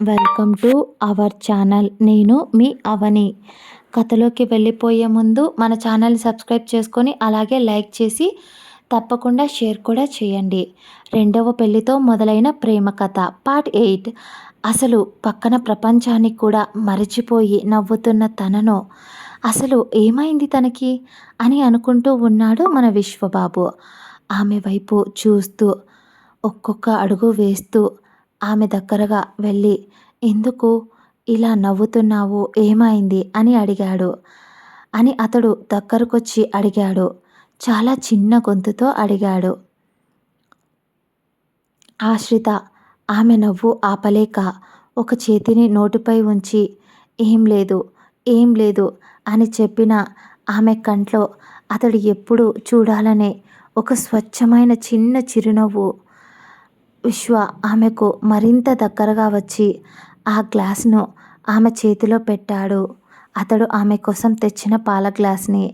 Welcome to our channel. నేను మీ అవని. కథలోకి వెళ్ళిపోయే ముందు మన ఛానల్ని సబ్స్క్రైబ్ చేసుకొని అలాగే లైక్ చేసి తప్పకుండా షేర్ కూడా చేయండి. రెండవ పెళ్ళితో మొదలైన ప్రేమ కథ పార్ట్ ఎయిట్. అసలు పక్కన ప్రపంచానికి కూడా మరచిపోయి నవ్వుతున్న తనను అసలు ఏమైంది తనకి అని అనుకుంటూ ఉన్నాడు మన విశ్వబాబు. ఆమె వైపు చూస్తూ ఒక్కొక్క అడుగు వేస్తూ ఆమె దగ్గరగా వెళ్ళి ఎందుకు ఇలా నవ్వుతున్నావు? ఏమైంది? అని అడిగాడు. అని అతడు దగ్గరకొచ్చి అడిగాడు. చాలా చిన్న గొంతుతో అడిగాడు. ఆశ్రిత ఆమె నవ్వు ఆపలేక ఒక చేతిని నోటిపై ఉంచి ఏం లేదు ఏం లేదు అని చెప్పిన ఆమె కంట్లో అతడు ఎప్పుడు చూడాలనే ఒక స్వచ్ఛమైన చిన్న చిరునవ్వు విశ్వ ఆమెకు మరింత దగ్గరగా వచ్చి ఆ గ్లాస్ను ఆమె చేతిలో పెట్టాడు. అతడు ఆమె కోసం తెచ్చిన పాల గ్లాస్ని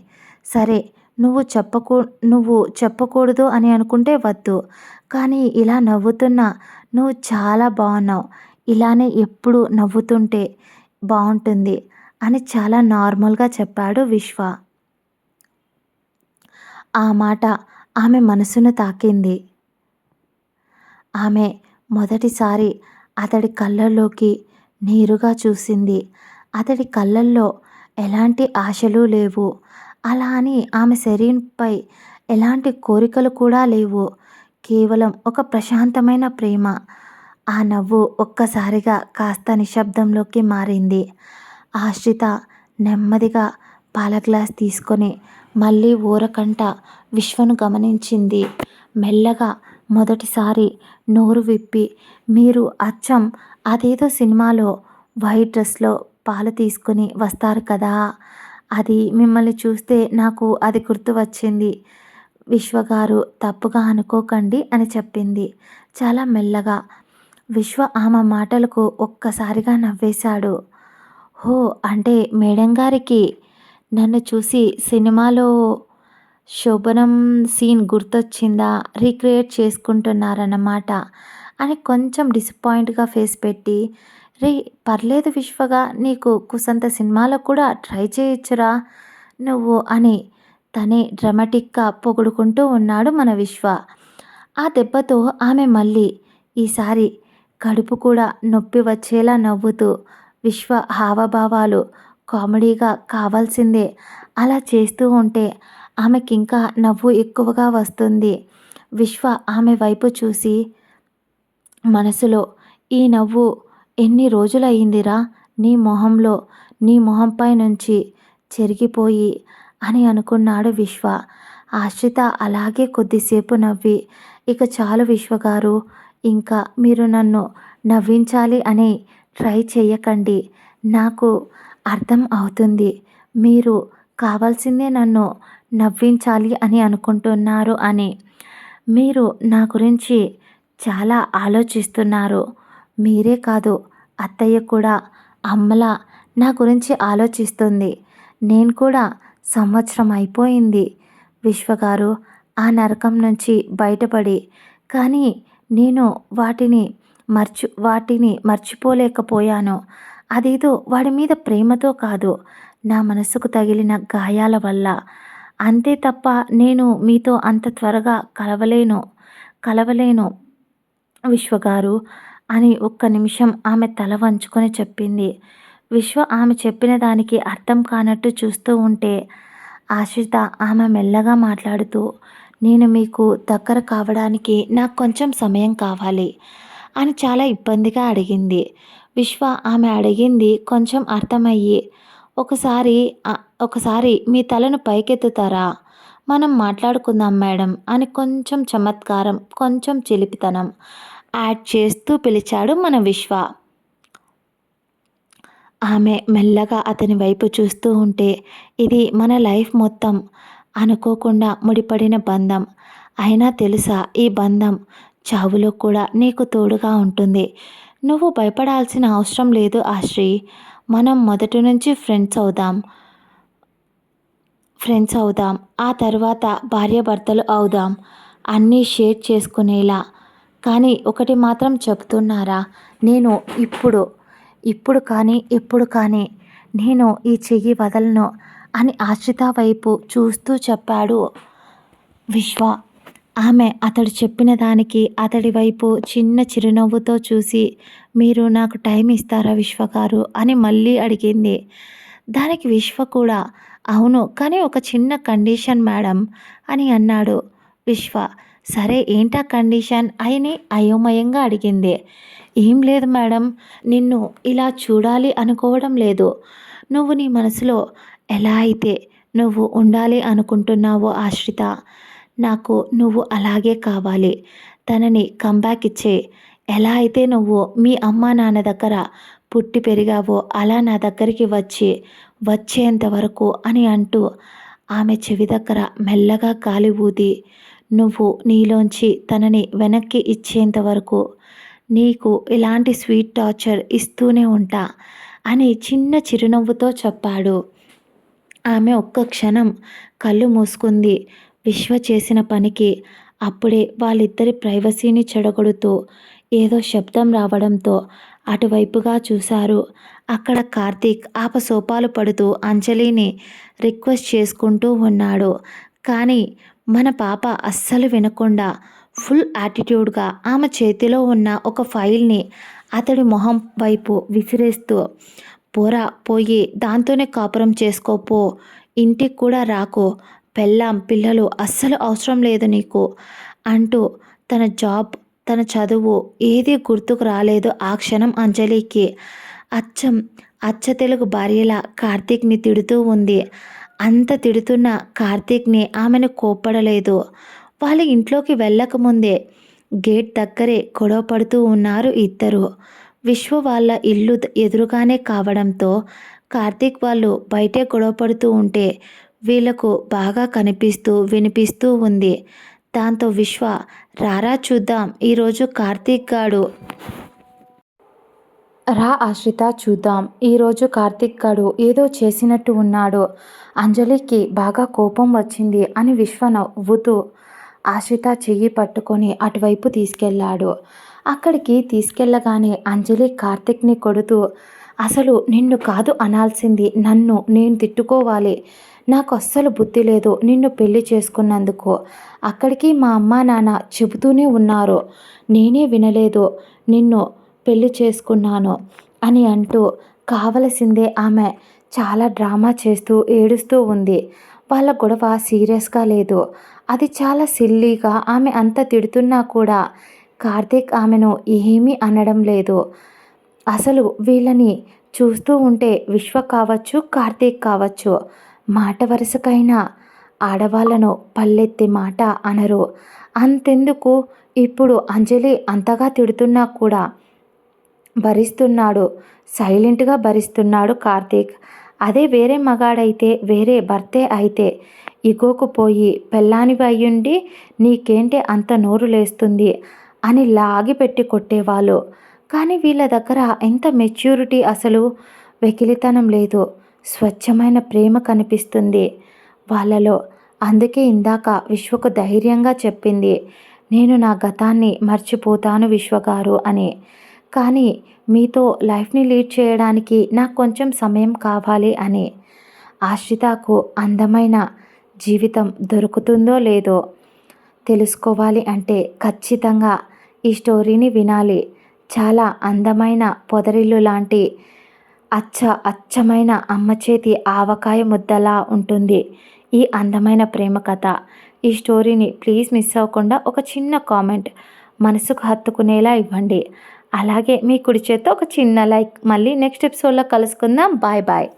సరే నువ్వు చెప్పకూ నువ్వు చెప్పకూడదు అని అనుకుంటే వద్దు. కానీ ఇలా నవ్వుతున్నా నువ్వు చాలా బాగున్నావు. ఇలానే ఎప్పుడు నవ్వుతుంటే బాగుంటుంది అని చాలా నార్మల్గా చెప్పాడు విశ్వ. ఆ మాట ఆమె మనసును తాకింది. ఆమె మొదటిసారి అతడి కళ్ళల్లోకి నేరుగా చూసింది. అతడి కళ్ళల్లో ఎలాంటి ఆశలు లేవు. అలా అని ఆమె శరీరంపై ఎలాంటి కోరికలు కూడా లేవు. కేవలం ఒక ప్రశాంతమైన ప్రేమ. ఆ నవ్వు ఒక్కసారిగా కాస్త నిశ్శబ్దంలోకి మారింది. ఆశ్రిత నెమ్మదిగా పాల గ్లాస్ తీసుకొని మళ్ళీ ఊరకంట విశ్వను గమనించింది. మెల్లగా మొదటిసారి నోరు విప్పి మీరు అచ్చం అదేదో సినిమాలో వైట్ డ్రెస్లో పాలు తీసుకొని వస్తారు కదా? అది మిమ్మల్ని చూస్తే నాకు అది గుర్తు వచ్చింది. విశ్వగారు తప్పుగా అనుకోకండి అని చెప్పింది. చాలా మెల్లగా. విశ్వ ఆమె మాటలకు ఒక్కసారిగా నవ్వేశాడు. హో అంటే మేడం గారికి? నన్ను చూసి సినిమాలో శోభనం సీన్ గుర్తొచ్చిందా? రీక్రియేట్ చేసుకుంటున్నారన్నమాట. అని కొంచెం డిసప్పాయింట్గా ఫేస్ పెట్టి రే పర్లేదు విశ్వగా నీకు కుసంత సినిమాలో కూడా ట్రై చేయొచ్చురా నువ్వు అని తనే డ్రమాటిక్గా పొగుడుకుంటూ ఉన్నాడు మన విశ్వ. ఆ దెబ్బతో ఆమె మళ్ళీ ఈసారి కడుపు కూడా నొప్పి వచ్చేలా నవ్వుతూ విశ్వ హావభావాలు కామెడీగా కావాల్సిందే అలా చేస్తూ ఉంటే ఆమెకింకా నవ్వు ఎక్కువగా వస్తుంది. విశ్వ ఆమె వైపు చూసి మనసులో ఈ నవ్వు ఎన్ని రోజులయ్యిందిరా నీ మొహంలో? నీ మొహంపై నుంచి చెరిగిపోయి అని అనుకున్నాడు విశ్వ. ఆశ్రిత అలాగే కొద్దిసేపు నవ్వి ఇక చాలు విశ్వగారు ఇంకా మీరు నన్ను నవ్వించాలి అని ట్రై చేయకండి నాకు అర్థం అవుతుంది. మీరు కావాల్సిందే నన్ను నవ్వించాలి అని అనుకుంటున్నారు అని. మీరు నా గురించి చాలా ఆలోచిస్తున్నారు. మీరే కాదు అత్తయ్య కూడా అమ్మలా నా గురించి ఆలోచిస్తుంది. నేను కూడా సంవత్సరం అయిపోయింది విశ్వగారు ఆ నరకం నుంచి బయటపడి. కానీ నేను వాటిని మర్చి వాటిని మర్చిపోలేకపోయాను. అదేదో వాడి మీద ప్రేమతో కాదు నా మనసుకు తగిలిన గాయాల వల్ల. అంతే తప్ప నేను మీతో అంత త్వరగా కలవలేను కలవలేను విశ్వగారు అని ఒక్క నిమిషం ఆమె తల వంచుకొని చెప్పింది. విశ్వ ఆమె చెప్పిన దానికి అర్థం కానట్టు చూస్తూ ఉంటే ఆశ్రిత ఆమె మెల్లగా మాట్లాడుతూ నేను మీకు దగ్గర కావడానికి నాకు కొంచెం సమయం కావాలి అని చాలా ఇబ్బందిగా అడిగింది. విశ్వ ఆమె అడిగింది కొంచెం అర్థమయ్యి ఒకసారి ఒకసారి మీ తలను పైకెత్తుతారా? మనం మాట్లాడుకుందాం మేడం అని కొంచెం చమత్కారం కొంచెం చిలిపితనం యాడ్ చేస్తూ పిలిచాడు మన విశ్వ. ఆమె మెల్లగా అతని వైపు చూస్తూ ఉంటే ఇది మన లైఫ్ మొత్తం అనుకోకుండా ముడిపడిన బంధం. అయినా తెలుసా ఈ బంధం చావులో కూడా నీకు తోడుగా ఉంటుంది. నువ్వు భయపడాల్సిన అవసరం లేదు ఆశ్రీ. మనం మొదటి నుంచి ఫ్రెండ్స్ అవుదాం. ఫ్రెండ్స్ అవుదాం. ఆ తర్వాత భార్యాభర్తలు అవుదాం. అన్నీ షేర్ చేసుకునేలా. కానీ ఒకటి మాత్రం చెప్తున్నారా? నేను ఇప్పుడు ఇప్పుడు కానీ ఎప్పుడు కానీ నేను ఈ చెయ్యి వదలను అని ఆశ్రిత వైపు చూస్తూ చెప్పాడు విశ్వ. ఆమె అతడు చెప్పిన దానికి అతడి వైపు చిన్న చిరునవ్వుతో చూసి మీరు నాకు టైం ఇస్తారా విశ్వ గారు అని మళ్ళీ అడిగింది. దానికి విశ్వ కూడా. అవును కానీ ఒక చిన్న కండిషన్ మేడం అని అన్నాడు విశ్వ. సరే ఏంటా కండిషన్? అని అయోమయంగా అడిగింది. ఏం లేదు మేడం నిన్ను ఇలా చూడాలి అనుకోవడం లేదు. నువ్వు నీ మనసులో ఎలా అయితే నువ్వు ఉండాలి అనుకుంటున్నావో ఆశ్రిత నాకు నువ్వు అలాగే కావాలి. తనని కంబ్యాక్ ఇచ్చే ఎలా అయితే నువ్వు మీ అమ్మ నాన్న దగ్గర పుట్టి పెరిగావో అలా నా దగ్గరికి వచ్చి వచ్చేంత వరకు అని అంటూ ఆమె చెవి దగ్గర మెల్లగా గాలి ఊది. నువ్వు నీలోంచి తనని వెనక్కి ఇచ్చేంత వరకు నీకు ఇలాంటి స్వీట్ టార్చర్ ఇస్తూనే ఉంటా అని చిన్న చిరునవ్వుతో చెప్పాడు. ఆమె ఒక్క క్షణం కళ్ళు మూసుకుంది. విశ్వ చేసిన పనికి అప్పుడే వాళ్ళిద్దరి ప్రైవసీని చెడగొడుతూ ఏదో శబ్దం రావడంతో అటువైపుగా చూశారు. అక్కడ కార్తీక్ ఆపసోపాలు పడుతూ అంజలిని రిక్వెస్ట్ చేసుకుంటూ ఉన్నాడు. కానీ మన పాప అస్సలు వినకుండా ఫుల్ యాటిట్యూడ్గా ఆమె చేతిలో ఉన్న ఒక ఫైల్ని అతడి మొహం వైపు విసిరేస్తూ పోరా పోయి దాంతోనే కాపురం చేసుకోపో ఇంటికి కూడా రాకో పెళ్ళాం పిల్లలు అస్సలు అవసరం లేదు నీకు అంటూ తన జాబ్ తన చదువు ఏది గుర్తుకు రాలేదు ఆ క్షణం అంజలికి. అచ్చం అచ్చ తెలుగు భార్యల కార్తీక్ని తిడుతూ ఉంది. అంత తిడుతున్న కార్తీక్ని ఆమెను కోప్పడలేదు. వాళ్ళ ఇంట్లోకి వెళ్ళకముందే గేట్ దగ్గరే గొడవ పడుతూ ఉన్నారు ఇద్దరు. విశ్వ వాళ్ళ ఇల్లు ఎదురుగానే కావడంతో కార్తీక్ వాళ్ళు బయటే గొడవ పడుతూ ఉంటే వీళ్ళకు బాగా కనిపిస్తూ వినిపిస్తూ ఉంది. దాంతో విశ్వ రారా చూద్దాం. ఈరోజు కార్తీక్ గాడు. రా ఆశ్రిత చూద్దాం. ఈరోజు కార్తీక్ గాడు ఏదో చేసినట్టు ఉన్నాడు. అంజలికి బాగా కోపం వచ్చింది అని విశ్వ నవ్వుతూ ఆశ్రిత చెయ్యి పట్టుకొని అటువైపు తీసుకెళ్ళాడు అక్కడికి తీసుకెళ్ళగానే అంజలి కార్తిక్ని కొడుతూ అసలు నిన్ను కాదు అనాల్సింది. నన్ను నేను తిట్టుకోవాలి. నాకు అస్సలు బుద్ధి లేదు నిన్ను పెళ్ళి చేసుకున్నందుకు. అక్కడికి మా అమ్మ నాన్న చెబుతూనే ఉన్నారు. నేనే వినలేదు నిన్ను పెళ్ళి చేసుకున్నాను అని అంటూ కావలసిందే ఆమె చాలా డ్రామా చేస్తూ ఏడుస్తూ ఉంది. వాళ్ళ గొడవ సీరియస్గా లేదు. అది చాలా సిల్లీగా ఆమె అంత తిడుతున్నా కూడా కార్తీక్ ఆమెను ఏమీ అనడం లేదు. అసలు వీళ్ళని చూస్తూ ఉంటే విశ్వ కావచ్చు కార్తీక్ కావచ్చు. మాట వరుసకైనా ఆడవాళ్ళను పల్లెత్తి మాట అనరు. అంతెందుకు? ఇప్పుడు అంజలి అంతగా తిడుతున్నా కూడా భరిస్తున్నాడు. సైలెంట్గా భరిస్తున్నాడు కార్తీక్. అదే వేరే మగాడైతే వేరే భర్తే అయితే ఇగోకు పోయి పెళ్ళానివి అయ్యుండి నీకేంటి అంత నోరు లేస్తుంది అని లాగి పెట్టి కొట్టేవాళ్ళు. కానీ వీళ్ళ దగ్గర ఎంత మెచ్యూరిటీ అసలు? వెకిలితనం లేదు. స్వచ్ఛమైన ప్రేమ కనిపిస్తుంది. వాళ్ళలో అందుకే ఇందాక విశ్వకు ధైర్యంగా చెప్పింది నేను నా గతాన్ని మర్చిపోతాను విశ్వగారు అని. కానీ మీతో లైఫ్ని లీడ్ చేయడానికి నాకు కొంచెం సమయం కావాలి అని. ఆశ్రితకు అందమైన జీవితం దొరుకుతుందో లేదో తెలుసుకోవాలి అంటే ఖచ్చితంగా ఈ స్టోరీని వినాలి. చాలా అందమైన పొదరిల్లు లాంటి అచ్చ అచ్చమైన అమ్మ చేతి ఆవకాయ ముద్దలా ఉంటుంది. ఈ అందమైన ప్రేమ కథ. ఈ స్టోరీని ప్లీజ్ మిస్ అవ్వకుండా ఒక చిన్న కామెంట్ మనసుకు హత్తుకునేలా ఇవ్వండి. అలాగే మీ కుడి చేత ఒక చిన్న లైక్. మళ్ళీ నెక్స్ట్ ఎపిసోడ్లో కలుసుకుందాం. Bye bye.